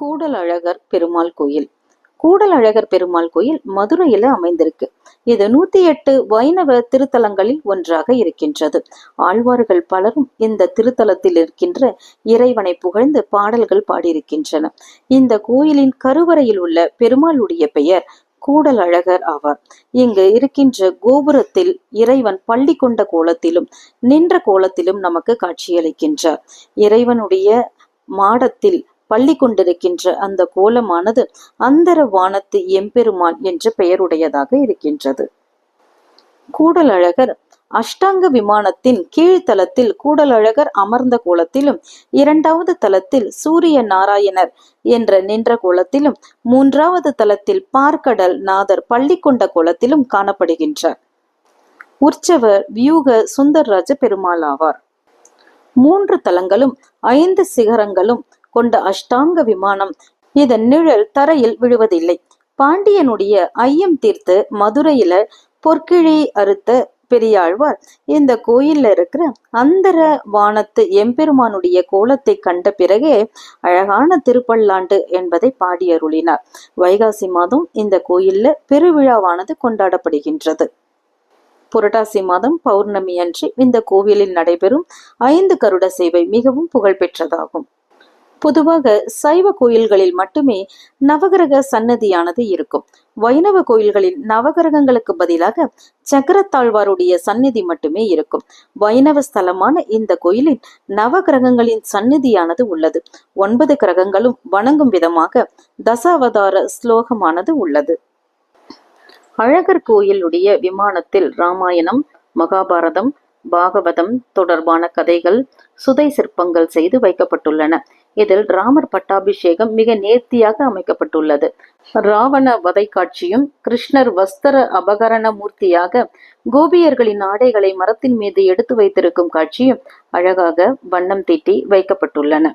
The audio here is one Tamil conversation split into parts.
கூடலழகர் பெருமாள் கோயில். கூடலழகர் பெருமாள் கோயில் மதுரையில அமைந்திருக்கு. இது நூத்தி எட்டு வைணவ திருத்தலங்களில் ஒன்றாக இருக்கின்றது. ஆழ்வார்கள் பலரும் இந்த திருத்தலத்தில் இருக்கின்ற இறைவனை புகழ்ந்து பாடல்கள் பாடியிருக்கின்றன. இந்த கோயிலின் கருவறையில் உள்ள பெருமாளுடைய பெயர் கூடல் அழகர் ஆவார். இங்கு இருக்கின்ற கோபுரத்தில் இறைவன் பள்ளி கொண்ட கோலத்திலும் நின்ற கோலத்திலும் நமக்கு காட்சியளிக்கின்றார். இறைவனுடைய மாடத்தில் பள்ளி கொண்டிருக்கின்ற அந்த கோலமானது அந்தர வானத்து எம்பெருமான் என்ற பெயருடையதாக இருக்கின்றது. கூடலழகர் அஷ்டாங்க விமானத்தின் கீழ்த்தலத்தில் கூடலழகர் அமர்ந்த கோலத்திலும் இரண்டாவது தலத்தில் சூரிய நாராயணர் என்ற நின்ற கோலத்திலும் மூன்றாவது தலத்தில் பார்க்கடல் நாதர் பள்ளி கொண்ட கோலத்திலும் காணப்படுகின்றார். உற்சவர் வியூக சுந்தர்ராஜ பெருமாள் ஆவார். மூன்று தலங்களும் ஐந்து சிகரங்களும் கொண்ட அஷ்டாங்க விமானம் இதன் நிழல் தரையில் விழுவதில்லை. பாண்டியனுடைய ஐயம் தீர்த்து மதுரையில பொற்கிழி அறுத்த பெரியாழ்வார் இந்த கோயில்ல இருக்கிற அந்தர வானத்து எம்பெருமானுடைய கோலத்தை கண்ட பிறகே அழகான திருப்பல்லாண்டு என்பதை பாடியருளினார். வைகாசி மாதம் இந்த கோயில்ல பெருவிழாவானது கொண்டாடப்படுகின்றது. புரட்டாசி மாதம் பௌர்ணமி அன்று இந்த கோவிலில் நடைபெறும் ஐந்து கருட சேவை மிகவும் புகழ்பெற்றதாகும். பொதுவாக சைவ கோயில்களில் மட்டுமே நவகிரக சன்னதியானது இருக்கும். வைணவ கோயில்களில் நவகிரகங்களுக்கு பதிலாக சக்கரத்தாழ்வாருடைய சந்நிதி மட்டுமே இருக்கும். வைணவ ஸ்தலமான இந்த கோயிலில் நவகிரகங்களின் சந்நிதியானது உள்ளது. ஒன்பது கிரகங்களும் வணங்கும் விதமாக தசாவதார ஸ்லோகமானது உள்ளது. அழகர் கோயிலுடைய விமானத்தில் ராமாயணம் மகாபாரதம் பாகவதம் தொடர்பான கதைகள் சுதை சிற்பங்கள் செய்து வைக்கப்பட்டுள்ளன. இதில் ராமர் பட்டாபிஷேகம் மிக நேர்த்தியாக அமைக்கப்பட்டுள்ளது. ராவண வதை காட்சியும் கிருஷ்ணர் வஸ்திர அபகரண மூர்த்தியாக கோபியர்களின் ஆடைகளை மரத்தின் மீது எடுத்து வைத்திருக்கும் காட்சியும் அழகாக வண்ணம் தீட்டி வைக்கப்பட்டுள்ளன.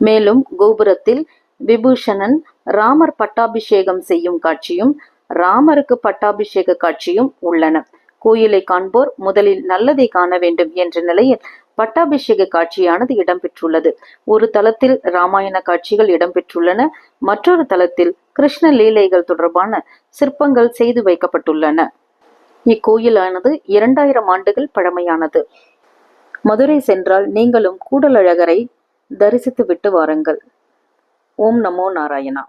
மேலும் கோபுரத்தில் விபூஷணன் ராமர் பட்டாபிஷேகம் செய்யும் காட்சியும் ராமருக்கு பட்டாபிஷேக காட்சியும் உள்ளன. கோயிலை காண்போர் முதலில் நல்லதை காண வேண்டும் என்ற நிலையில் பட்டாபிஷேக காட்சியானது இடம்பெற்றுள்ளது. ஒரு தளத்தில் ராமாயண காட்சிகள் இடம்பெற்றுள்ளன. மற்றொரு தளத்தில் கிருஷ்ண லீலைகள் தொடர்பான சிற்பங்கள் செய்து வைக்கப்பட்டுள்ளன. இக்கோயிலானது இரண்டாயிரம் ஆண்டுகள் பழமையானது. மதுரை சென்றால் நீங்களும் கூடலழகரை தரிசித்து விட்டு வாருங்கள். ஓம் நமோ நாராயணா.